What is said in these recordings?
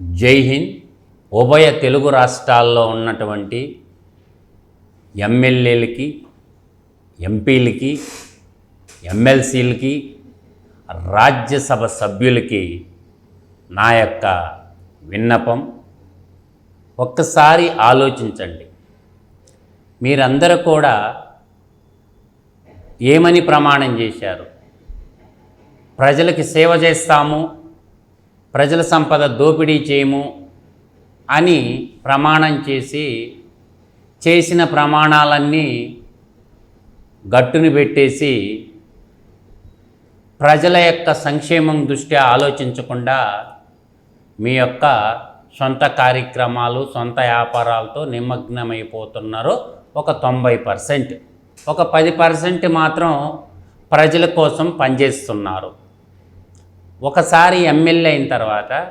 జై హింద్. ఉభయ తెలుగు రాష్ట్రాల్లో ఉన్నటువంటి ఎమ్మెల్యేలకి ఎంపీలకి ఎమ్మెల్సీలకి రాజ్యసభ సభ్యులకి నా యొక్క విన్నపం. ఒక్కసారి ఆలోచించండి. మీరందరూ కూడా ఏమని ప్రమాణం చేశారు? ప్రజలకి సేవ చేస్తాము ప్రజల సంపద దోపిడీ చేయము అని ప్రమాణం చేసి చేసిన ప్రమాణాలన్నీ గట్టును పెట్టేసి ప్రజల యొక్క సంక్షేమం దృష్ట్యా ఆలోచించకుండా మీ యొక్క సొంత కార్యక్రమాలు సొంత వ్యాపారాలతో నిమగ్నమైపోతున్నారు ఒక తొంభై పర్సెంట్. ఒక పది పర్సెంట్ మాత్రం ప్రజల కోసం పనిచేస్తున్నారు. ఒకసారి ఎమ్మెల్యే అయిన తర్వాత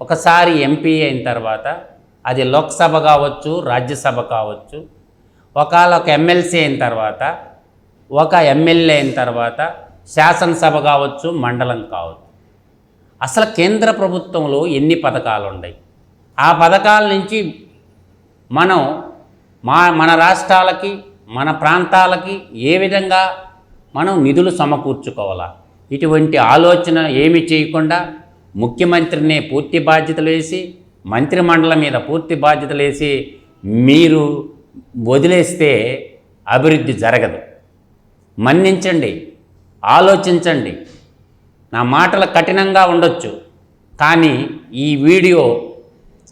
ఒకసారి ఎంపీ అయిన తర్వాత అది లోక్సభ కావచ్చు రాజ్యసభ కావచ్చు ఒకవేళ ఒక ఎమ్మెల్సీ అయిన తర్వాత ఒక ఎమ్మెల్యే అయిన తర్వాత శాసనసభ కావచ్చు మండలం కావచ్చు. అసలు కేంద్ర ప్రభుత్వంలో ఎన్ని పథకాలు ఉన్నాయి ఆ పథకాల నుంచి మనం మా మన రాష్ట్రాలకి మన ప్రాంతాలకి ఏ విధంగా మనం నిధులు సమకూర్చుకోవాలా? ఇటువంటి ఆలోచన ఏమి చేయకుండా ముఖ్యమంత్రిని పూర్తి బాధ్యతలు వేసి మంత్రిమండలం మీద పూర్తి బాధ్యతలు వేసి మీరు వదిలేస్తే అభివృద్ధి జరగదు. మన్నించండి ఆలోచించండి. నా మాటలు కఠినంగా ఉండొచ్చు కానీ ఈ వీడియో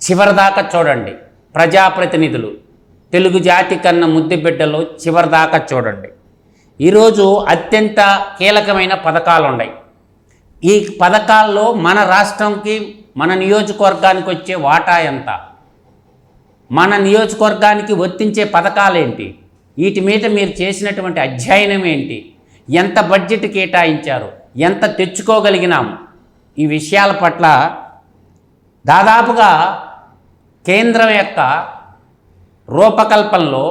చివరిదాకా చూడండి. ప్రజాప్రతినిధులు తెలుగు జాతి కన్నా ముద్దు బిడ్డలు చివరిదాకా చూడండి. ఈరోజు అత్యంత కీలకమైన పథకాలు ఉన్నాయి. ఈ పథకాల్లో మన రాష్ట్రంకి మన నియోజకవర్గానికి వచ్చే వాటా ఎంత? మన నియోజకవర్గానికి వర్తించే పథకాలేంటి వీటి మీద మీరు చేసినటువంటి అధ్యయనం ఏంటి? ఎంత బడ్జెట్ కేటాయించారు? ఎంత తెచ్చుకోగలిగినాము ఈ విషయాల పట్ల దాదాపుగా కేంద్రం యొక్క రూపకల్పనలో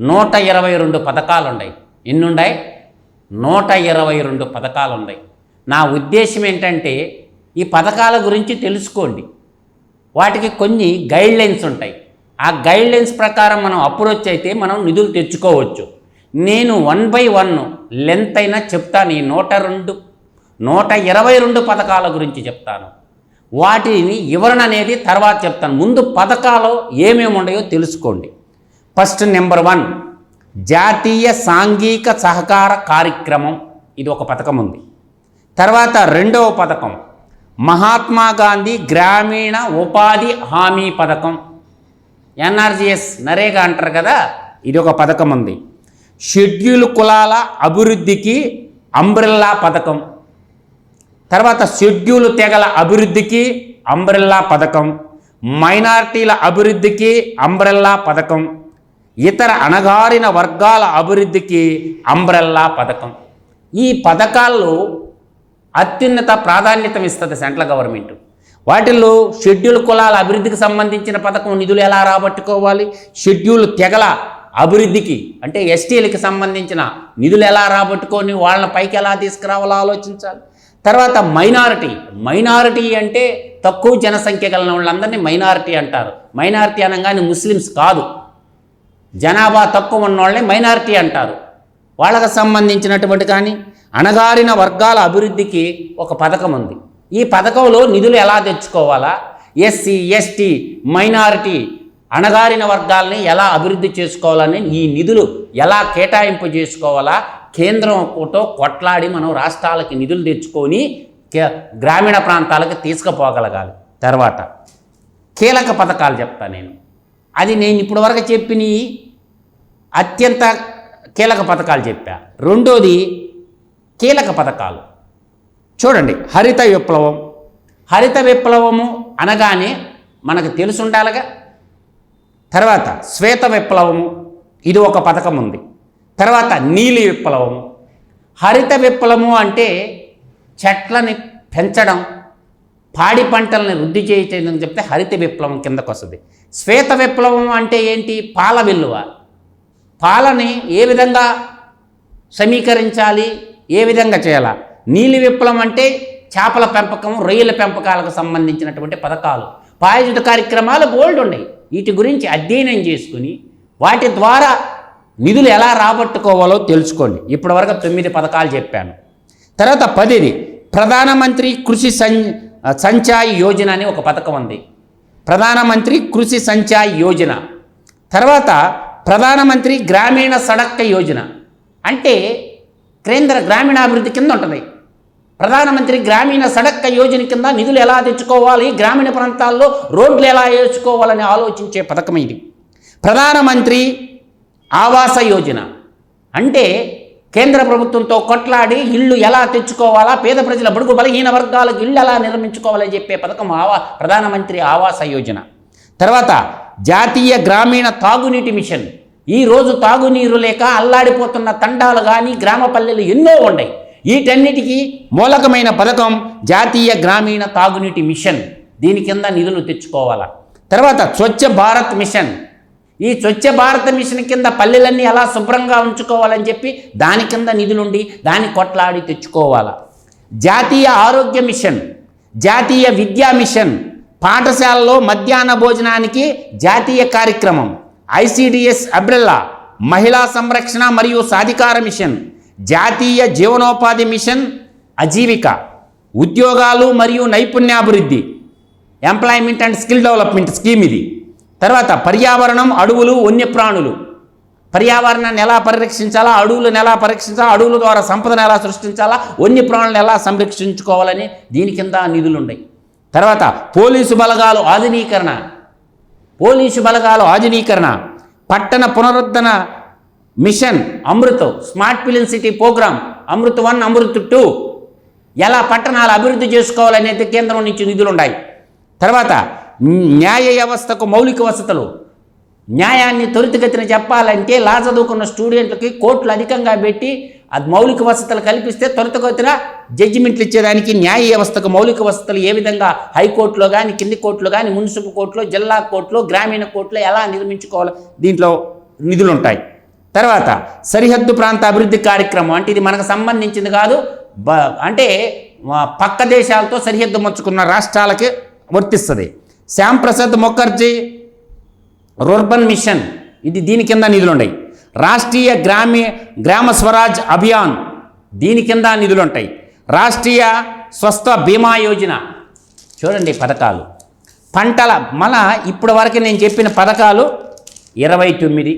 నూట ఇరవై రెండు పథకాలు ఎన్నుండాయి నూట ఇరవై రెండు పథకాలు ఉన్నాయి నా ఉద్దేశం ఏంటంటే ఈ పథకాల గురించి తెలుసుకోండి. వాటికి కొన్ని గైడ్లైన్స్ ఉంటాయి. ఆ గైడ్లైన్స్ ప్రకారం మనం అప్రోచ్ అయితే మనం నిధులు తెచ్చుకోవచ్చు. నేను వన్ బై వన్ లెంత్ అయినా చెప్తాను ఈ నూట రెండు నూట ఇరవై రెండు పథకాల గురించి చెప్తాను. వాటిని వివరణ అనేది తర్వాత చెప్తాను. ముందు పథకాలు ఏమేమి ఉన్నాయో తెలుసుకోండి. ఫస్ట్ నెంబర్ వన్ జాతీయ సాంఘిక సహకార కార్యక్రమం. ఇది ఒక పథకం ఉంది. తర్వాత రెండవ పథకం. మహాత్మా గాంధీ గ్రామీణ ఉపాధి హామీ పథకం. ఎన్ఆర్జిఎస్ నరేగా అంటారు కదా ఇది ఒక పథకం ఉంది. షెడ్యూల్ కులాల అభివృద్ధికి అంబ్రెల్లా పథకం. తర్వాత షెడ్యూల్ తెగల అభివృద్ధికి అంబ్రెల్లా పథకం. మైనార్టీల అభివృద్ధికి అంబ్రెల్లా పథకం. ఇతర అణగారిన వర్గాల అభివృద్ధికి అంబ్రెల్లా పథకం. ఈ పథకాల్లో అత్యున్నత ప్రాధాన్యత ఇస్తుంది సెంట్రల్ గవర్నమెంట్. వాటిల్లో షెడ్యూల్ కులాల అభివృద్ధికి సంబంధించిన పథకం నిధులు ఎలా రాబట్టుకోవాలి? షెడ్యూల్ తెగల అభివృద్ధికి అంటే ఎస్టీలకి సంబంధించిన నిధులు ఎలా రాబట్టుకొని వాళ్ళని పైకి ఎలా తీసుకురావాలో ఆలోచించాలి. తర్వాత మైనారిటీ మైనారిటీ అంటే తక్కువ జనసంఖ్య కలిగిన వాళ్ళందరినీ మైనారిటీ అంటారు. మైనారిటీ అనగానే ముస్లిమ్స్ కాదు. జనాభా తక్కువ ఉన్నోళ్ళని మైనారిటీ అంటారు. వాళ్ళకు సంబంధించినటువంటి కానీ అణగారిన వర్గాల అభివృద్ధికి ఒక పథకం ఉంది. ఈ పథకంలో నిధులు ఎలా తెచ్చుకోవాలా? ఎస్సీ ఎస్టీ మైనారిటీ అణగారిన వర్గాల్ని ఎలా అభివృద్ధి చేసుకోవాలని ఈ నిధులు ఎలా కేటాయింపు చేసుకోవాలా? కేంద్రంతో కొట్లాడి మనం రాష్ట్రాలకి నిధులు తెచ్చుకొని కే- గ్రామీణ ప్రాంతాలకు తీసుకుపోగలగాలి. తర్వాత కీలక పథకాలు చెప్తా నేను. అది నేను ఇప్పటివరకు చెప్పిన అత్యంత కీలక పథకాలు చెప్పా. రెండోది కీలక పథకాలు. చూడండి హరిత విప్లవం. హరిత విప్లవము అనగానే మనకు తెలుసుండాలిగా. తర్వాత శ్వేత విప్లవము ఇది ఒక పథకం ఉంది. తర్వాత నీలి విప్లవము. హరిత విప్లవము అంటే చెట్లని పెంచడం పాడి పంటల్ని వృద్ధి చేయటం చెప్తే హరిత విప్లవం కిందకు వస్తుంది శ్వేత విప్లవం అంటే ఏంటి? పాల విలువ. పాలని ఏ విధంగా సమీకరించాలి? ఏ విధంగా చేయాలా? నీలి విప్లవం అంటే చేపల పెంపకం రొయ్యల పెంపకాలకు సంబంధించినటువంటి పథకాలు. పాయజుట కార్యక్రమాలు బోల్డ్ ఉన్నాయి. వీటి గురించి అధ్యయనం చేసుకుని వాటి ద్వారా నిధులు ఎలా రాబట్టుకోవాలో తెలుసుకోండి. ఇప్పటివరకు తొమ్మిది పథకాలు చెప్పాను. తర్వాత పదిది ప్రధానమంత్రి కృషి సం సంచాయ్ యోజన అని ఒక పథకం ఉంది. ప్రధానమంత్రి కృషి సంచాయ్ యోజన. తర్వాత ప్రధానమంత్రి గ్రామీణ సడక్క యోజన. అంటే కేంద్ర గ్రామీణాభివృద్ధి కింద ఉంటుంది. ప్రధానమంత్రి గ్రామీణ సడక్క యోజన కింద నిధులు ఎలా తెచ్చుకోవాలి గ్రామీణ ప్రాంతాల్లో రోడ్లు ఎలా వేసుకోవాలని ఆలోచించే పథకం ఇది. ప్రధానమంత్రి ఆవాస యోజన. అంటే కేంద్ర ప్రభుత్వంతో కొట్లాడి ఇల్లు ఎలా తెచ్చుకోవాలా? పేద ప్రజల బడుగు బలహీన వర్గాలకు ఇల్లు ఎలా నిర్మించుకోవాలని చెప్పే పథకం ఆవా ప్రధానమంత్రి ఆవాస యోజన. తర్వాత జాతీయ గ్రామీణ తాగునీటి మిషన్. ఈరోజు తాగునీరు లేక అల్లాడిపోతున్న తండాలు కానీ గ్రామ పల్లెలు ఎన్నో ఉన్నాయి. వీటన్నిటికీ మూలకమైన పథకం జాతీయ గ్రామీణ తాగునీటి మిషన్. దీని కింద నిధులు తెచ్చుకోవాలా? తర్వాత స్వచ్ఛ భారత్ మిషన్. ఈ స్వచ్ఛ భారత మిషన్ కింద పల్లెలన్నీ ఎలా శుభ్రంగా ఉంచుకోవాలని చెప్పి దాని కింద నిధులుండి దాన్ని కొట్లాడి తెచ్చుకోవాలా? జాతీయ ఆరోగ్య మిషన్ జాతీయ విద్యా మిషన్ పాఠశాలలో మధ్యాహ్న భోజనానికి జాతీయ కార్యక్రమం ఐసిడిఎస్ అబ్రెల్లా మహిళా సంరక్షణ మరియు సాధికార మిషన్ జాతీయ జీవనోపాధి మిషన్ అజీవిక ఉద్యోగాలు మరియు నైపుణ్యాభివృద్ధి employment and skill development scheme ఇది. తర్వాత పర్యావరణం అడవులు వన్యప్రాణులు. పర్యావరణాన్ని ఎలా పరిరక్షించాలా? అడవులను ఎలా పరిరక్షించాలా? అడవుల ద్వారా సంపదను ఎలా సృష్టించాలా? వన్యప్రాణులను ఎలా సంరక్షించుకోవాలని దీని కింద నిధులు ఉన్నాయి తర్వాత పోలీసు బలగాలు ఆధునీకరణ. పోలీసు బలగాలు ఆధునీకరణ. పట్టణ పునరుద్ధరణ mission Amrut smart film city programme Amrut one Amrut two. ఎలా పట్టణాలు అభివృద్ధి చేసుకోవాలనేది కేంద్రం నుంచి నిధులు ఉన్నాయి తర్వాత న్యాయ వ్యవస్థకు మౌలిక వసతులు. న్యాయాన్ని త్వరితగతిన చెప్పాలంటే లా చదువుకున్న స్టూడెంట్లకి కోట్లు అధికంగా పెట్టి అది మౌలిక వసతులు కల్పిస్తే త్వరితగతిన జడ్జిమెంట్లు ఇచ్చేదానికి న్యాయ వ్యవస్థకు మౌలిక వసతులు ఏ విధంగా హైకోర్టులో కానీ కింది కోర్టులో కానీ మున్సిపల్ కోర్టులో జిల్లా కోర్టులో గ్రామీణ కోర్టులో ఎలా నిర్మించుకోవాలో? దీంట్లో నిధులు ఉంటాయి తర్వాత సరిహద్దు ప్రాంత అభివృద్ధి కార్యక్రమం అంటే ఇది మనకు సంబంధించింది కాదు. బ అంటే పక్క దేశాలతో సరిహద్దు మచ్చుకున్న రాష్ట్రాలకి వర్తిస్తుంది. శ్యామ్ ప్రసాద్ ముఖర్జీ రూర్బన్ మిషన్ ఇది దీని కింద నిధులు ఉన్నాయి రాష్ట్రీయ గ్రామీ గ్రామ స్వరాజ్ అభియాన్ దీని కింద నిధులు ఉంటాయి రాష్ట్రీయ స్వస్థ బీమా యోజన. చూడండి పథకాలు. పంటల మన ఇప్పటి వరకు నేను చెప్పిన పథకాలు ఇరవై తొమ్మిది.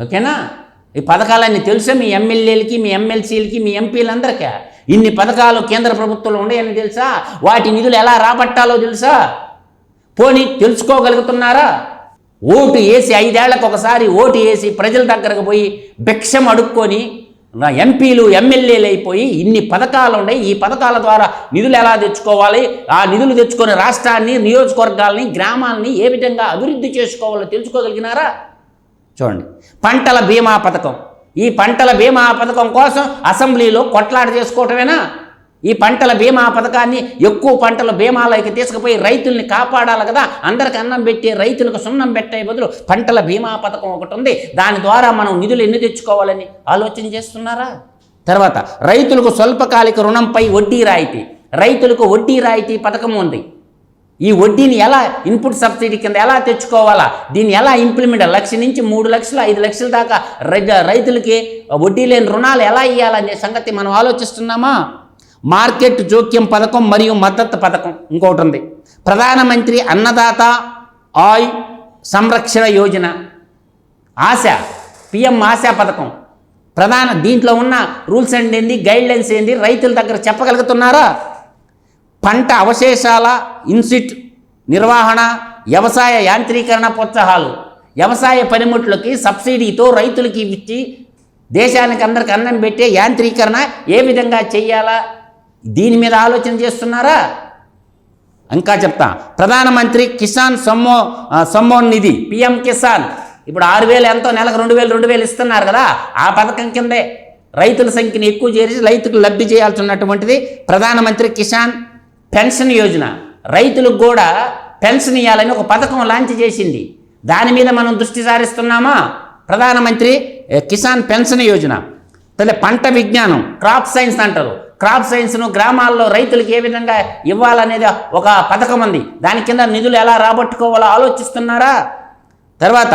ఓకేనా? ఈ పథకాలన్నీ తెలుసా మీ ఎమ్మెల్యేలకి మీ ఎమ్మెల్సీలకి మీ ఎంపీలందరికీ? ఇన్ని పథకాలు కేంద్ర ప్రభుత్వంలో ఉన్నాయని తెలుసా? వాటి నిధులు ఎలా రాబట్టాలో తెలుసా? పోనీ తెలుసుకోగలుగుతున్నారా? ఓటు వేసి ఐదేళ్ళకు ఒకసారి ఓటు వేసి ప్రజల దగ్గరకు పోయి భిక్షం అడుక్కొని నా ఎంపీలు ఎమ్మెల్యేలు అయిపోయి ఇన్ని పథకాలు ఉన్నాయి. ఈ పథకాల ద్వారా నిధులు ఎలా తెచ్చుకోవాలి? ఆ నిధులు తెచ్చుకొని రాష్ట్రాన్ని నియోజకవర్గాల్ని గ్రామాలని ఏ విధంగా అభివృద్ధి చేసుకోవాలో తెలుసుకోగలిగినారా? చూడండి. పంటల బీమా పథకం. ఈ పంటల బీమా పథకం కోసం అసెంబ్లీలో కొట్లాట చేసుకోవటమేనా? ఈ పంటల బీమా పథకాన్ని ఎక్కువ పంటల బీమాలోకి తీసుకుపోయి రైతుల్ని కాపాడాలి కదా. అందరికి అన్నం పెట్టి రైతులకు సున్నం పెట్టే బదులు పంటల బీమా పథకం ఒకటి ఉంది. దాని ద్వారా మనం నిధులు ఎన్ని తెచ్చుకోవాలని ఆలోచన చేస్తున్నారా? తర్వాత రైతులకు స్వల్పకాలిక రుణంపై వడ్డీ రాయితీ. రైతులకు వడ్డీ రాయితీ పథకం ఉంది. ఈ వడ్డీని ఎలా ఇన్పుట్ సబ్సిడీ కింద ఎలా తెచ్చుకోవాలా? దీన్ని ఎలా ఇంప్లిమెంట్ లక్ష నుంచి మూడు లక్షలు ఐదు లక్షల దాకా రైతులకి వడ్డీ లేని రుణాలు ఎలా ఇవ్వాలనే సంగతి మనం ఆలోచిస్తున్నామా? మార్కెట్ జోక్యం పథకం మరియు మద్దతు పథకం ఇంకొకటి ఉంది ప్రధానమంత్రి అన్నదాత ఆయ్ సంరక్షణ యోజన. ఆశ పిఎం ఆశా పథకం. ప్రధాన దీంట్లో ఉన్న రూల్స్ అండ్ ఏంది గైడ్ లైన్స్ ఏంది రైతుల దగ్గర చెప్పగలుగుతున్నారా? పంట అవశేషాల ఇన్సిట్ నిర్వహణ వ్యవసాయ యాంత్రీకరణ ప్రోత్సాహాలు. వ్యవసాయ పనిముట్లకి సబ్సిడీతో రైతులకి ఇచ్చి దేశానికి అందరికి అన్నం పెట్టే యాంత్రీకరణ ఏ విధంగా చేయాలా? దీని మీద ఆలోచన చేస్తున్నారా? ఇంకా చెప్తా. ప్రధానమంత్రి కిసాన్ సమ్మో సమ్మోన్ నిధి పిఎం కిసాన్. ఇప్పుడు ఆరు వేలు ఎంతో నెలకు రెండు వేలు రెండు వేలు ఇస్తున్నారు కదా ఆ పథకం కిందే రైతుల సంఖ్యను ఎక్కువ చేసి రైతులకు లబ్ధి చేయాల్సి ఉన్నటువంటిది ప్రధానమంత్రి కిసాన్ పెన్షన్ యోజన. రైతులకు కూడా పెన్షన్ ఇవ్వాలని ఒక పథకం లాంచ్ చేసింది. దాని మీద మనం దృష్టి సారిస్తున్నామా? ప్రధానమంత్రి కిసాన్ పెన్షన్ యోజన. తల్లి పంట విజ్ఞానం క్రాప్ సైన్స్ అంటారు. క్రాప్ సైన్స్ను గ్రామాల్లో రైతులకు ఏ విధంగా ఇవ్వాలనేది ఒక పథకం ఉంది. దాని కింద నిధులు ఎలా రాబట్టుకోవాలో ఆలోచిస్తున్నారా? తర్వాత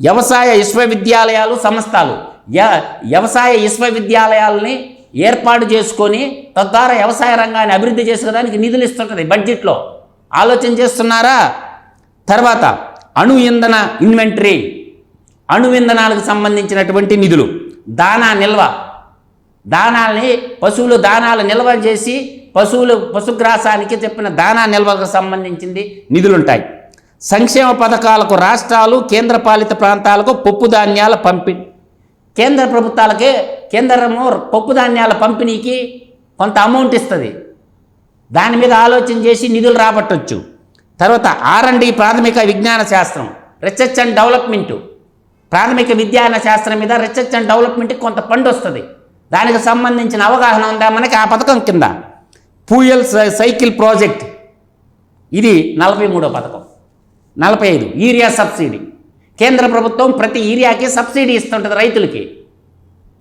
వ్యవసాయ విశ్వవిద్యాలయాలు సంస్థలు. య- వ్యవసాయ విశ్వవిద్యాలయాలని ఏర్పాటు చేసుకొని తద్వారా వ్యవసాయ రంగాన్ని అభివృద్ధి చేసుకోవడానికి నిధులు ఇస్తుంటుంది బడ్జెట్లో. ఆలోచన చేస్తున్నారా? తర్వాత అణు ఇంధన ఇన్వెంటరీ. అణు ఇంధనాలకు సంబంధించినటువంటి నిధులు. దానా నిల్వ. దానాల్ని పశువులు దానాలు నిల్వ చేసి పశువులు పశుగ్రాసానికి చెప్పిన దానా నిల్వకు సంబంధించింది నిధులుంటాయి. సంక్షేమ పథకాలకు రాష్ట్రాలు కేంద్రపాలిత ప్రాంతాలకు పప్పు ధాన్యాల పంపిణీ. కేంద్ర ప్రభుత్వాలకే కేంద్రము పప్పు ధాన్యాల పంపిణీకి కొంత అమౌంట్ ఇస్తుంది. దాని మీద ఆలోచన చేసి నిధులు రాబట్టవచ్చు తర్వాత ఆర్ అండ్ డి ప్రాథమిక విజ్ఞాన శాస్త్రం రీసెర్చ్ అండ్ డెవలప్మెంటు. ప్రాథమిక విజ్ఞాన శాస్త్రం మీద రీసెర్చ్ అండ్ డెవలప్మెంట్కి కొంత ఫండ్ వస్తుంది. దానికి సంబంధించిన అవగాహన ఉందా? మనకి ఆ పథకం కింద. పూయల్ సై- సైకిల్ ప్రాజెక్ట్. ఇది నలభై మూడో పథకం. నలభై ఐదు. Urea subsidy. కేంద్ర ప్రభుత్వం ప్రతి యూరియాకి సబ్సిడీ ఇస్తుంటుంది రైతులకి.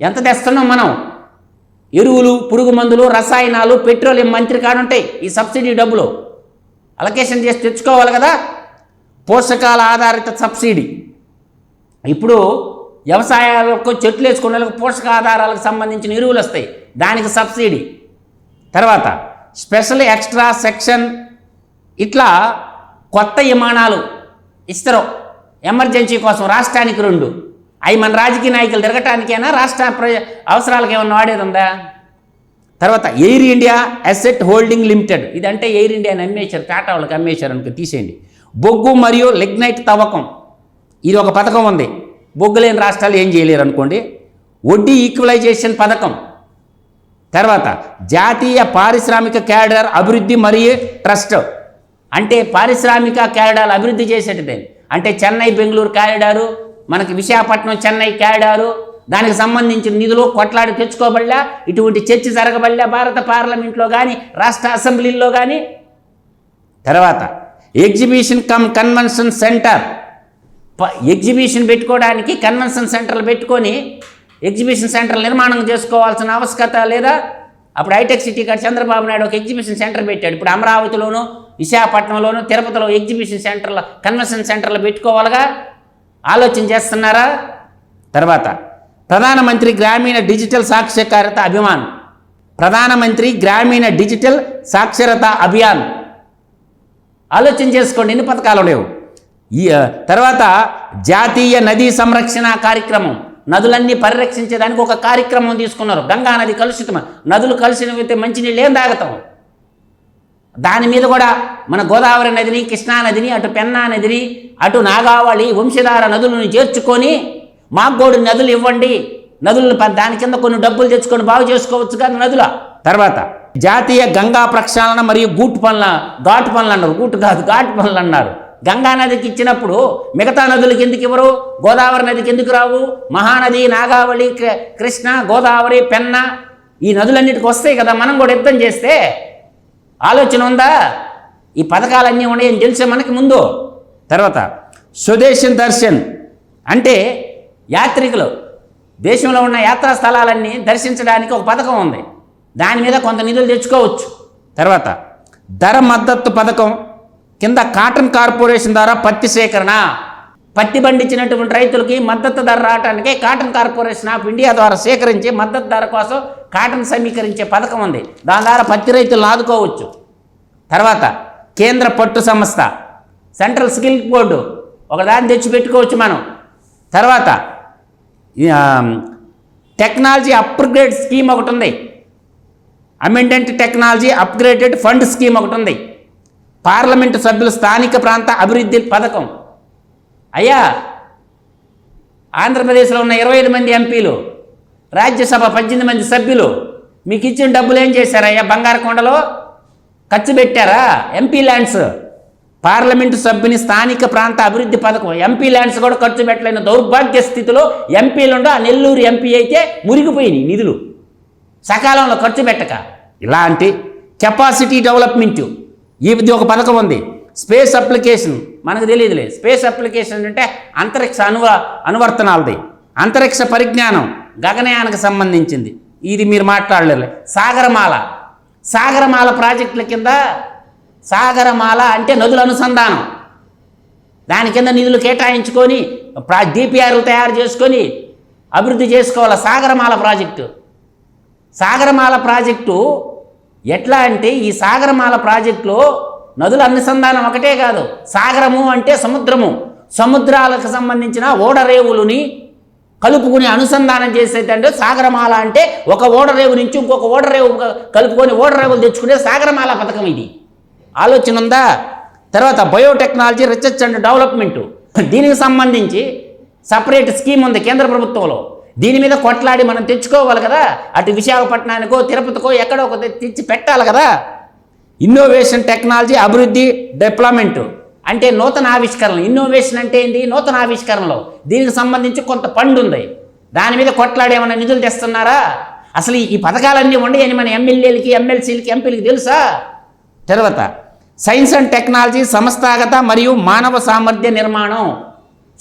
ఎంత తెస్తున్నాం మనం? ఎరువులు పురుగు మందులు రసాయనాలు పెట్రోలియం మంత్రి కాడుంటాయి ఈ సబ్సిడీ డబ్బులు. అలొకేషన్ చేసి తెచ్చుకోవాలి కదా? పోషకాల ఆధారిత సబ్సిడీ. ఇప్పుడు వ్యవసాయాలకు చెట్లు వేసుకునే వాళ్ళకి పోషకాధారాలకు సంబంధించిన ఎరువులు వస్తాయి. దానికి సబ్సిడీ. తర్వాత స్పెషల్ ఎక్స్ట్రా సెక్షన్ ఇట్లా కొత్త విమానాలు ఇస్తారు. ఎమర్జెన్సీ కోసం రాష్ట్రానికి రెండు. అవి మన రాజకీయ నాయకులు తిరగటానికైనా రాష్ట్ర ప్రజ అవసరాలకు ఏమన్నా వాడేది ఉందా తర్వాత Air India asset holding limited. ఇదంటే ఎయిర్ ఇండియాని అమ్మేశారు టాటా వాళ్ళకి అమ్మేశారు అనుకో తీసేయండి. బొగ్గు మరియు లిగ్నైట్ తవ్వకం. ఇది ఒక పథకం ఉంది. బొగ్గులేని రాష్ట్రాలు ఏం చేయలేరు అనుకోండి వడ్డీ ఈక్వలైజేషన్ పథకం. తర్వాత జాతీయ పారిశ్రామిక క్యాడర్ అభివృద్ధి మరియు ట్రస్ట్. అంటే పారిశ్రామిక క్యారిడార్ అభివృద్ధి చేసేటిది. అంటే చెన్నై బెంగళూరు క్యారిడారు మనకి విశాఖపట్నం చెన్నై క్యారిడారు దానికి సంబంధించిన నిధులు కొట్లాడి తెచ్చుకోబడలా ఇటువంటి చర్చ జరగబడలే భారత పార్లమెంట్లో కానీ రాష్ట్ర అసెంబ్లీల్లో కానీ తర్వాత exhibition cum convention centre. Exhibition పెట్టుకోవడానికి కన్వెన్షన్ సెంటర్లు పెట్టుకొని ఎగ్జిబిషన్ సెంటర్ నిర్మాణం చేసుకోవాల్సిన ఆవశ్యకత లేదా? అప్పుడు హైటెక్ సిటీ కాడ చంద్రబాబు నాయుడు ఒక ఎగ్జిబిషన్ సెంటర్ పెట్టాడు. ఇప్పుడు అమరావతిలోను విశాఖపట్నంలోను తిరుపతిలో ఎగ్జిబిషన్ సెంటర్ల కన్వెన్షన్ సెంటర్లు పెట్టుకోవాలిగా? ఆలోచన చేస్తున్నారా? తర్వాత ప్రధానమంత్రి గ్రామీణ డిజిటల్ సాక్షరత అభిమాన్ ప్రధానమంత్రి గ్రామీణ డిజిటల్ సాక్షరత అభియాన్. ఆలోచన చేసుకోండి ఎన్ని పథకాలు లేవు? ఈ తర్వాత జాతీయ నదీ సంరక్షణ కార్యక్రమం. నదులన్నీ పరిరక్షించేదానికి ఒక కార్యక్రమం తీసుకున్నారు. గంగా నది కలుషితం. నదులు కలుషితమైతే మంచినీళ్ళు ఏం తాగుతాం? దాని మీద కూడా మన గోదావరి నదిని కృష్ణా నదిని అటు పెన్నా నదిని అటు నాగావళి వంశధార నదులను చేర్చుకొని మాగోడు నదులు ఇవ్వండి. నదులను దాని కింద కొన్ని డబ్బులు తెచ్చుకొని బాగు చేసుకోవచ్చు కానీ నదుల. తర్వాత జాతీయ గంగా ప్రక్షాళన మరియు గూట్ పనుల ఘాటు పనులు అన్నారు. గూట్ కాదు ఘాట్ పనులు అన్నారు. గంగా నదికి ఇచ్చినప్పుడు మిగతా నదులకి ఎందుకు ఇవ్వరు? గోదావరి నదికి ఎందుకు రావు? మహానది నాగావళి కృ- కృష్ణ గోదావరి పెన్న ఈ నదులన్నిటికి వస్తాయి కదా మనం కూడా యుద్ధం చేస్తే. ఆలోచన ఉందా? ఈ పథకాలన్నీ ఉన్నాయని తెలిసే మనకి ముందు? తర్వాత స్వదేశం దర్శన్ అంటే యాత్రికులు. దేశంలో ఉన్న యాత్రా స్థలాలన్నీ దర్శించడానికి ఒక పథకం ఉంది. దాని మీద కొంత నిధులు తెచ్చుకోవచ్చు. తర్వాత ధర మద్దతు పథకం కింద కాటన్ కార్పొరేషన్ ద్వారా పత్తి సేకరణ. పత్తి పండించినటువంటి రైతులకి మద్దతు ధర రావడానికి కాటన్ కార్పొరేషన్ ఆఫ్ ఇండియా ద్వారా సేకరించి మద్దతు ధర కోసం కాటన్ సమీకరించే పథకం ఉంది. దాని ద్వారా పత్తి రైతులను ఆదుకోవచ్చు. తర్వాత కేంద్ర పట్టు సంస్థ సెంట్రల్ స్కిల్ బోర్డు ఒకదాన్ని తెచ్చి పెట్టుకోవచ్చు మనం. తర్వాత టెక్నాలజీ అప్గ్రేడ్ స్కీమ్ ఒకటి ఉంది. Amended technology upgraded fund scheme ఒకటి ఉంది. పార్లమెంటు సభ్యుల స్థానిక ప్రాంత అభివృద్ధి పథకం. అయ్యా ఆంధ్రప్రదేశ్లో ఉన్న ఇరవై ఐదు మంది ఎంపీలు రాజ్యసభ పద్దెనిమిది మంది సభ్యులు మీకు ఇచ్చిన డబ్బులు ఏం చేశారయ్యా? బంగారకొండలో ఖర్చు పెట్టారా? MP lands. పార్లమెంటు సభ్యుని స్థానిక ప్రాంత అభివృద్ధి పథకం. ఎంపీ ల్యాండ్స్ కూడా ఖర్చు పెట్టలేని దౌర్భాగ్య స్థితిలో ఎంపీలుండో ఆ నెల్లూరు ఎంపీ అయితే మురిగిపోయినాయి నిధులు. సకాలంలో ఖర్చు పెట్టక. ఇలాంటి కెపాసిటీ డెవలప్మెంట్ ఇది ఒక పథకం ఉంది. Space application. మనకు తెలియదులే. స్పేస్ అప్లికేషన్ అంటే అంతరిక్ష అనువ అనువర్తనాలది. అంతరిక్ష పరిజ్ఞానం గగనయానికి సంబంధించింది. ఇది మీరు మాట్లాడలేదు సాగరమాల. సాగరమాల ప్రాజెక్టుల కింద సాగరమాల అంటే నదుల అనుసంధానం. దాని కింద నిధులు కేటాయించుకొని ప్రా డిపిఆర్లు తయారు చేసుకొని అభివృద్ధి చేసుకోవాలి సాగరమాల ప్రాజెక్టు. సాగరమాల ప్రాజెక్టు ఎట్లా అంటే ఈ సాగరమాల ప్రాజెక్టులో నదుల అనుసంధానం ఒకటే కాదు సాగరము అంటే సముద్రము. సముద్రాలకు సంబంధించిన ఓడరేవులని కలుపుకుని అనుసంధానం చేసేటంటే సాగరమాల అంటే ఒక ఓడరేవు నుంచి ఇంకొక ఓడరేవు కలుపుకొని ఓడరేవులు తెచ్చుకునే సాగరమాల పథకం ఇది. ఆలోచన ఉందా? తర్వాత బయోటెక్నాలజీ రీసెర్చ్ అండ్ డెవలప్మెంట్. దీనికి సంబంధించి సపరేట్ స్కీమ్ ఉంది కేంద్ర ప్రభుత్వంలో. దీని మీద కొట్లాడి మనం తెచ్చుకోవాలి కదా. అటు విశాఖపట్నానికో తిరుపతికో ఎక్కడో ఒక తెచ్చి పెట్టాలి కదా. ఇన్నోవేషన్ టెక్నాలజీ అభివృద్ధి డెవలప్మెంట్ అంటే నూతన ఆవిష్కరణలు. ఇన్నోవేషన్ అంటే ఏంటి నూతన ఆవిష్కరణలు. దీనికి సంబంధించి కొంత పండు ఉంది. దాని మీద కొట్లాడి ఏమైనా నిధులు తెస్తున్నారా? అసలు ఈ- పథకాలన్నీ ఉండేయని మన ఎమ్మెల్యేలకి ఎమ్మెల్సీలకి ఎంపీలకి తెలుసా? తర్వాత సైన్స్ అండ్ టెక్నాలజీ సంస్థాగత మరియు మానవ సామర్థ్య నిర్మాణం.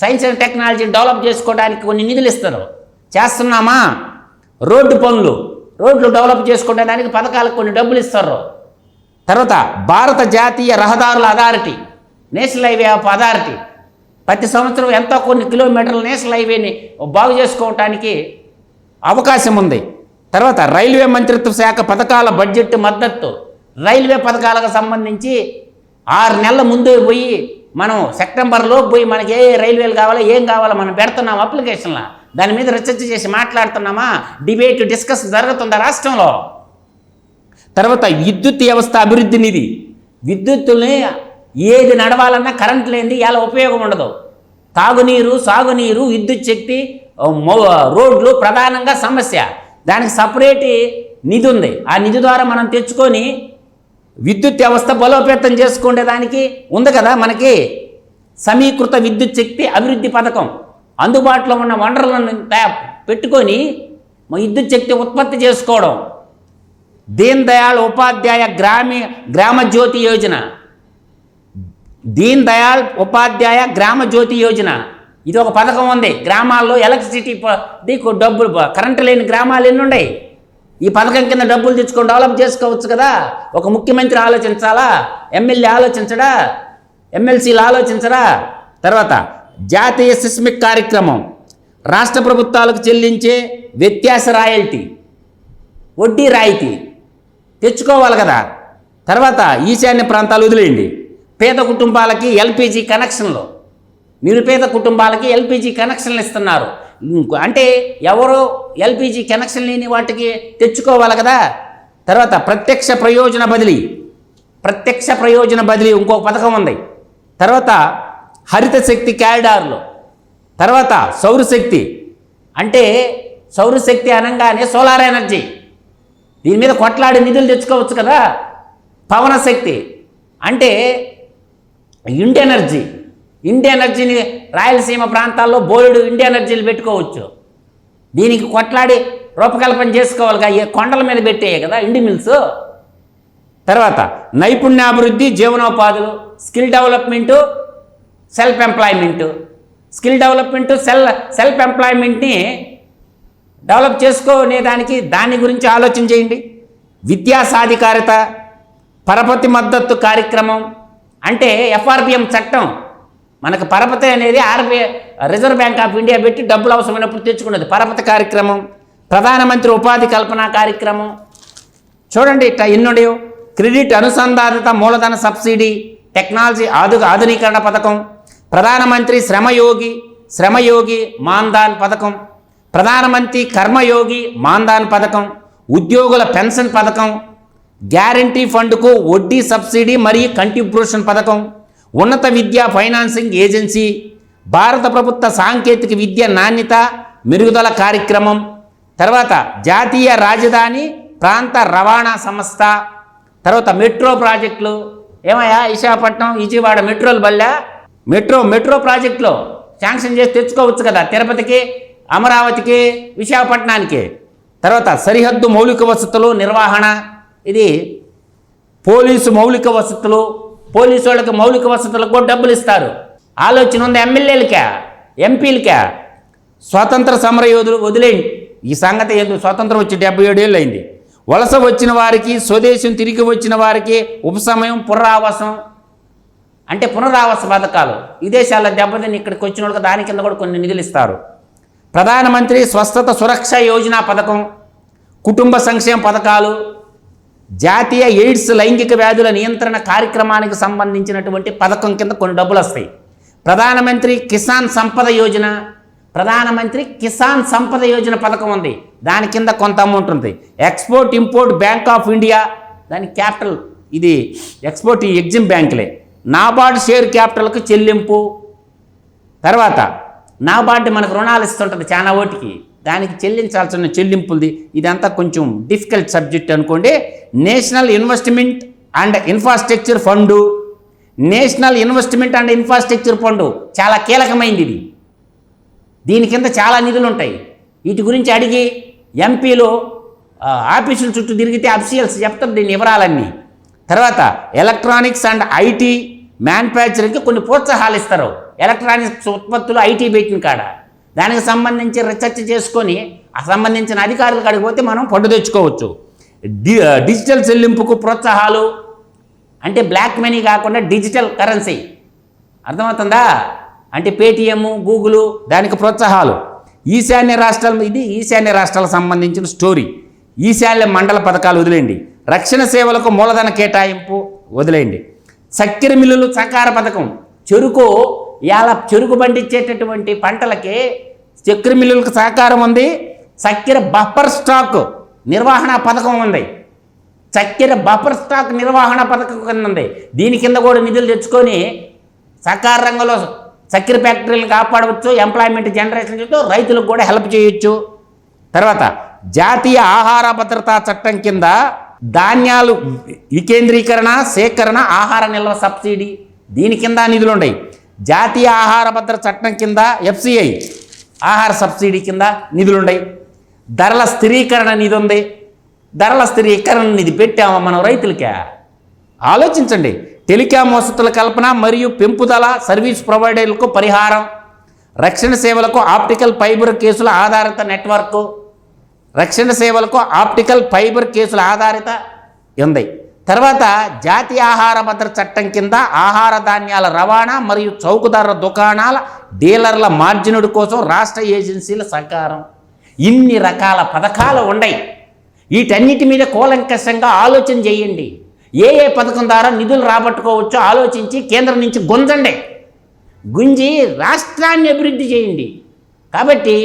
సైన్స్ అండ్ టెక్నాలజీని డెవలప్ చేసుకోవడానికి కొన్ని నిధులు ఇస్తారు. చేస్తున్నామా? రోడ్డు పనులు. రోడ్లు డెవలప్ చేసుకోవడానికి పథకాలకు కొన్ని డబ్బులు ఇస్తారు. తర్వాత భారత జాతీయ రహదారుల authority national highway of authority. ప్రతి సంవత్సరం ఎంతో కొన్ని కిలోమీటర్ల నేషనల్ హైవేని బాగు చేసుకోవటానికి అవకాశం ఉంది. తర్వాత రైల్వే మంత్రిత్వ శాఖ పథకాల బడ్జెట్ మద్దతు. రైల్వే పథకాలకు సంబంధించి ఆరు నెలల ముందే పోయి మనం సెప్టెంబర్లో పోయి మనకి ఏ రైల్వేలు కావాలో ఏం కావాలో మనం పెడుతున్నాం అప్లికేషన్లో. దాని మీద రీసెర్చ్ చేసి మాట్లాడుతున్నామా? డిబేట్ డిస్కస్ జరుగుతుందా రాష్ట్రంలో? తర్వాత విద్యుత్ వ్యవస్థ అభివృద్ధి నిధి. విద్యుత్తుని ఏది నడవాలన్నా కరెంట్ లేనిది ఇలా ఉపయోగం ఉండదు. తాగునీరు సాగునీరు విద్యుత్ శక్తి మొ- రోడ్లు ప్రధానంగా సమస్య. దానికి సపరేట్ నిధి ఉంది. ఆ నిధి ద్వారా మనం తెచ్చుకొని విద్యుత్ వ్యవస్థ బలోపేతం చేసుకునే దానికి ఉంది కదా మనకి సమీకృత విద్యుత్ శక్తి అభివృద్ధి పథకం. అందుబాటులో ఉన్న వనరులను పెట్టుకొని విద్యుత్ శక్తి ఉత్పత్తి చేసుకోవడం. దీన్ దయాళ్ ఉపాధ్యాయ గ్రామీ గ్రామజ్యోతి యోజన. దీన్ దయాళ్ ఉపాధ్యాయ గ్రామ జ్యోతి యోజన. ఇది ఒక పథకం ఉంది. గ్రామాల్లో ఎలక్ట్రిసిటీ డబ్బులు కరెంటు లేని గ్రామాలు ఎన్ని ఉన్నాయి ఈ పథకం కింద డబ్బులు తెచ్చుకొని డెవలప్ చేసుకోవచ్చు కదా. ఒక ముఖ్యమంత్రి ఆలోచించాలా? ఎమ్మెల్యే ఆలోచించడా? ఎమ్మెల్సీలు ఆలోచించరా తర్వాత జాతీయ సిస్మిక్ కార్యక్రమం రాష్ట్ర ప్రభుత్వాలకు చెల్లించే వ్యత్యాస రాయల్టీ వడ్డీ రాయితీ తెచ్చుకోవాలి కదా. తర్వాత ఈశాన్య ప్రాంతాలు వదిలేయండి. పేద కుటుంబాలకి ఎల్పిజి కనెక్షన్లు. నిరుపేద కుటుంబాలకి ఎల్పిజి కనెక్షన్లు ఇస్తున్నారు. అంటే ఎవరో ఎల్పిజి కనెక్షన్ లేని వాటికి తెచ్చుకోవాలి కదా. తర్వాత ప్రత్యక్ష ప్రయోజన బదిలీ. ప్రత్యక్ష ప్రయోజన బదిలీ ఇంకో పథకం ఉంది. తర్వాత హరిత శక్తి క్యారిడార్లు తర్వాత సౌరశక్తి అంటే సౌరశక్తి అనగానే సోలార్ ఎనర్జీ. దీని మీద కొట్లాడి నిధులు తెచ్చుకోవచ్చు కదా. పవన శక్తి. అంటే ఇండి ఎనర్జీ. ఇండి ఎనర్జీని రాయలసీమ ప్రాంతాల్లో బోలెడు ఇండి ఎనర్జీలు పెట్టుకోవచ్చు. దీనికి కొట్లాడి రూపకల్పన చేసుకోవాలి ఏ కొండల మీద పెట్టేయే కదా ఇండి మిల్స్. తర్వాత నైపుణ్యాభివృద్ధి జీవనోపాధులు skill development self employment skill development cell self ఎంప్లాయ్మెంట్ని develop చేసుకునే దానికి దాని గురించి ఆలోచన చేయండి. విద్యా సాధికారత పరపతి మద్దతు కార్యక్రమం అంటే ఎఫ్ఆర్బిఎం చట్టం. మనకు పరపతి అనేది RBI Reserve Bank of India పెట్టి డబ్బులు అవసరమైనప్పుడు తెచ్చుకున్నది. పరపతి కార్యక్రమం ప్రధానమంత్రి ఉపాధి కల్పన కార్యక్రమం. చూడండి ఇట్లా ఎన్నుండేవు క్రెడిట్ అనుసంధానిత మూలధన సబ్సిడీ టెక్నాలజీ ఆధు ఆధునీకరణ పథకం. ప్రధానమంత్రి శ్రమయోగి శ్రమయోగి మాందాన్ పథకం. ప్రధానమంత్రి కర్మయోగి మాందాన్ పథకం. ఉద్యోగుల పెన్షన్ పథకం. గ్యారంటీ ఫండ్కు వడ్డీ సబ్సిడీ మరియు కంట్రిబ్యూషన్ పథకం. ఉన్నత విద్యా ఫైనాన్సింగ్ ఏజెన్సీ. భారత ప్రభుత్వ సాంకేతిక విద్య నాణ్యత మెరుగుదల కార్యక్రమం. తర్వాత జాతీయ రాజధాని ప్రాంత రవాణా సంస్థ. తర్వాత మెట్రో ప్రాజెక్టులు. ఏమయ్యా విశాఖపట్నం విజయవాడ మెట్రోలు బల్లా? మెట్రో మెట్రో ప్రాజెక్టులో శాంక్షన్ చేసి తెచ్చుకోవచ్చు కదా తిరుపతికి అమరావతికి విశాఖపట్నానికి. తర్వాత సరిహద్దు మౌలిక వసతులు నిర్వహణ ఇది పోలీసు మౌలిక వసతులు పోలీసు వాళ్ళకి మౌలిక వసతులకు కూడా డబ్బులు ఇస్తారు. ఆలోచన ఉంది ఎమ్మెల్యేలకే ఎంపీలకే. స్వాతంత్ర సమరయోధులు వదిలేయండి. ఈ సంగతి ఏదో స్వతంత్రం వచ్చి డెబ్బై ఏడేళ్ళు అయింది. వలస వచ్చిన వారికి స్వదేశం తిరిగి వచ్చిన వారికి ఉపశమయం పునరావాసం అంటే పునరావాస పథకాలు. విదేశాల దెబ్బతిని ఇక్కడికి వచ్చిన వాళ్ళకి దాని కింద కూడా కొన్ని నిధులు ఇస్తారు. ప్రధానమంత్రి స్వస్థత సురక్ష యోజన పథకం కుటుంబ సంక్షేమ పథకాలు జాతీయ ఎయిడ్స్ లైంగిక వ్యాధుల నియంత్రణ కార్యక్రమానికి సంబంధించినటువంటి పథకం కింద కొన్ని డబ్బులు వస్తాయి. ప్రధానమంత్రి కిసాన్ సంపద యోజన ప్రధానమంత్రి కిసాన్ సంపద యోజన పథకం ఉంది. దాని కింద కొంత అమౌంట్ ఉంది. Export import bank of India దాని క్యాపిటల్ ఇది ఎక్స్పోర్ట్ ఈ ఎగ్జిమ్ బ్యాంకులే. నాబార్డ్ షేర్ క్యాపిటల్కి చెల్లింపు. తర్వాత నాబార్డు మనకు రుణాలు ఇస్తుంటుంది చాలా ఓటికి. దానికి చెల్లించాల్సిన చెల్లింపులది. ఇదంతా కొంచెం డిఫికల్ట్ సబ్జెక్ట్ అనుకోండి. National investment and infrastructure fund. National investment and infrastructure fund చాలా కీలకమైంది ఇది. దీని కింద చాలా నిధులు ఉంటాయి వీటి గురించి అడిగి ఎంపీలు ఆఫీసుల చుట్టూ తిరిగితే అఫీషియల్స్ చెప్తారు దీని వివరాలన్నీ. తర్వాత ఎలక్ట్రానిక్స్ అండ్ ఐటీ మ్యానుఫ్యాక్చరింగ్కి కొన్ని ప్రోత్సాహాలు ఇస్తారు. ఎలక్ట్రానిక్స్ ఉత్పత్తులు ఐటీ బేకింగ్ కాడ. దానికి సంబంధించి రీసెర్చ్ చేసుకొని ఆ సంబంధించిన అధికారులు కాడికి పోతే మనం పట్టు తెచ్చుకోవచ్చు. డి డిజిటల్ చెల్లింపుకు ప్రోత్సాహాలు అంటే బ్లాక్ మనీ కాకుండా డిజిటల్ కరెన్సీ. అర్థమవుతుందా? అంటే పేటిఎం గూగుల్ దానికి ప్రోత్సాహాలు. ఈశాన్య రాష్ట్రాలు ఇది ఈశాన్య రాష్ట్రాలకు సంబంధించిన స్టోరీ. ఈశాన్య మండల పథకాలు వదిలేయండి. రక్షణ సేవలకు మూలధన కేటాయింపు వదిలేయండి. చక్కెర మిల్లులు సహకార పథకం. చెరుకు ఇలా చెరుకు పండించేటటువంటి పంటలకి చక్కెర మిల్లులకు సహకారం ఉంది. చక్కెర బఫర్ స్టాక్ నిర్వహణ పథకం ఉంది. చక్కెర బఫర్ స్టాక్ నిర్వహణ పథకం కింద ఉంది. దీని కింద కూడా నిధులు తెచ్చుకొని సహకార రంగంలో చక్కెర ఫ్యాక్టరీలు కాపాడవచ్చు ఎంప్లాయ్మెంట్ జనరేషన్ చేయొచ్చు రైతులకు కూడా హెల్ప్ చేయొచ్చు. తర్వాత జాతీయ ఆహార భద్రతా చట్టం కింద ధాన్యాలు వికేంద్రీకరణ సేకరణ ఆహార నిల్వ సబ్సిడీ. దీని కింద నిధులు ఉన్నాయి జాతీయ ఆహార భద్రత చట్టం కింద ఎఫ్సిఐ ఆహార సబ్సిడీ కింద నిధులు ఉన్నాయి ధరల స్థిరీకరణ నిధి ఉంది. ధరల స్థిరీకరణ నిధి పెట్టామా మనం రైతులకే? ఆలోచించండి. టెలికాం వసతుల కల్పన మరియు పెంపుదల సర్వీస్ ప్రొవైడర్లకు పరిహారం రక్షణ సేవలకు ఆప్టికల్ ఫైబర్ కేసుల ఆధారిత నెట్వర్క్ రక్షణ సేవలకు ఆప్టికల్ ఫైబర్ కేసుల ఆధారిత ఉంది. తర్వాత జాతీయ ఆహార భద్రత చట్టం కింద ఆహార ధాన్యాల రవాణా మరియు చౌకధర దుకాణాల డీలర్ల మార్జినుడి కోసం రాష్ట్ర ఏజెన్సీల సహకారం ఇన్ని రకాల పథకాలు ఉన్నాయి వీటన్నిటి మీద కూలంకషంగా ఆలోచన చేయండి. ఏ ఏ పథకం ద్వారా నిధులు రాబట్టుకోవచ్చో ఆలోచించి కేంద్రం నుంచి గుంజండి. గుంజి రాష్ట్రాన్ని అభివృద్ధి చేయండి. కాబట్టి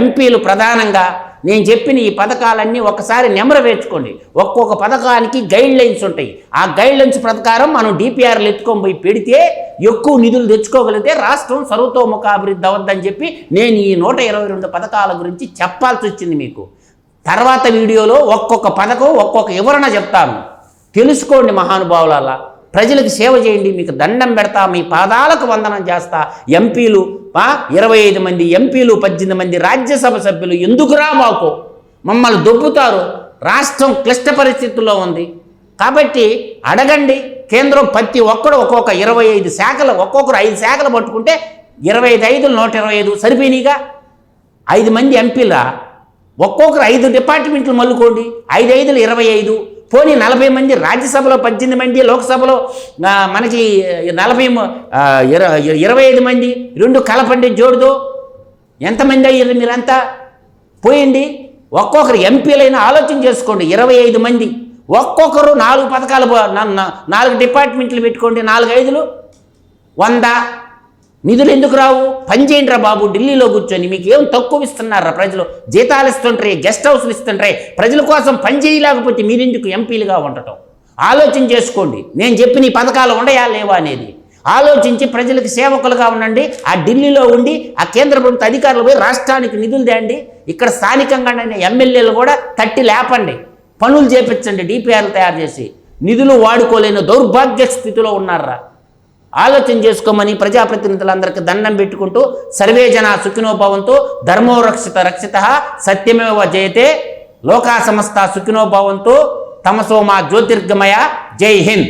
ఎంపీలు ప్రధానంగా నేను చెప్పిన ఈ పథకాలన్నీ ఒకసారి నెమరు వేర్చుకోండి. ఒక్కొక్క పథకానికి గైడ్ లైన్స్ ఉంటాయి. ఆ గైడ్ లైన్స్ ప్రకారం మనం డిపిఆర్లు ఎత్తుకొని పోయి పెడితే ఎక్కువ నిధులు తెచ్చుకోగలిగితే రాష్ట్రం సర్వతోముఖాభివృద్ధి అవద్దని చెప్పి నేను ఈ నూట ఇరవై రెండు పథకాల గురించి చెప్పాల్సి వచ్చింది మీకు. తర్వాత వీడియోలో ఒక్కొక్క పథకం ఒక్కొక్క వివరణ చెప్తాను. తెలుసుకోండి మహానుభావులలా ప్రజలకు సేవ చేయండి మీకు దండం పెడతా మీ పాదాలకు వందనం చేస్తా. ఎంపీలు ఇరవై ఐదు మంది ఎంపీలు పద్దెనిమిది మంది రాజ్యసభ సభ్యులు ఎందుకురా మాకు? మమ్మల్ని దొబ్బుతారు. రాష్ట్రం క్లిష్ట పరిస్థితుల్లో ఉంది. కాబట్టి అడగండి. కేంద్రం ప్రతి ఒక్కడు ఒక్కొక్క ఇరవై ఐదు శాఖలు ఒక్కొక్కరు ఐదు శాఖలు పట్టుకుంటే ఇరవై ఐదు ఐదు నూట ఇరవై ఐదు సరిపోయినాయిగా ఐదు మంది ఎంపీలా? ఒక్కొక్కరు ఐదు డిపార్ట్మెంట్లు మల్లుకోండి. ఐదు ఐదులు ఇరవై ఐదు పోనీ నలభై మంది రాజ్యసభలో పద్దెనిమిది మంది లోక్సభలో మనకి నలభై ఇర- ఇరవై ఐదు మంది రెండు కలపండి జోడుదో ఎంతమంది అయ్యారు మీరంతా? పోయండి. ఒక్కొక్కరు ఎంపీలైనా ఆలోచన చేసుకోండి ఇరవై ఐదు మంది. ఒక్కొక్కరు నాలుగు పథకాలు నాలుగు డిపార్ట్మెంట్లు పెట్టుకోండి నాలుగు ఐదులు. వంద. నిధులు ఎందుకు రావు? పని బాబు ఢిల్లీలో కూర్చొని మీకు ఏం తక్కువ ఇస్తున్నారా ప్రజలు? జీతాలు ఇస్తుంటారే గెస్ట్ హౌస్లు ఇస్తుంటారే ప్రజల కోసం పని చేయలేకపోతే మీరెందుకు ఎంపీలుగా ఉండటం? ఆలోచన చేసుకోండి. నేను చెప్పిన ఈ పథకాలు ఉండయా లేవా అనేది. ఆలోచించి ప్రజలకు సేవకులుగా ఉండండి. ఆ ఢిల్లీలో ఉండి ఆ కేంద్ర ప్రభుత్వ అధికారులు పోయి రాష్ట్రానికి నిధులు తేండి. ఇక్కడ స్థానికంగా ఎమ్మెల్యేలు కూడా తట్టి లేపండి. పనులు చేపించండి డిపిఆర్లు తయారు చేసి. నిధులు వాడుకోలేని దౌర్భాగ్య స్థితిలో ఉన్నారా? ఆలోచన చేసుకోమని ప్రజాప్రతినిధులందరికీ దండం పెట్టుకుంటూ సర్వే జన సుఖినోభావంతో ధర్మో రక్షిత రక్షిత సత్యమేవ జయతే లోకా సమస్త సుఖినోభావంతో తమసోమా జ్యోతిర్గమయ జై హింద్.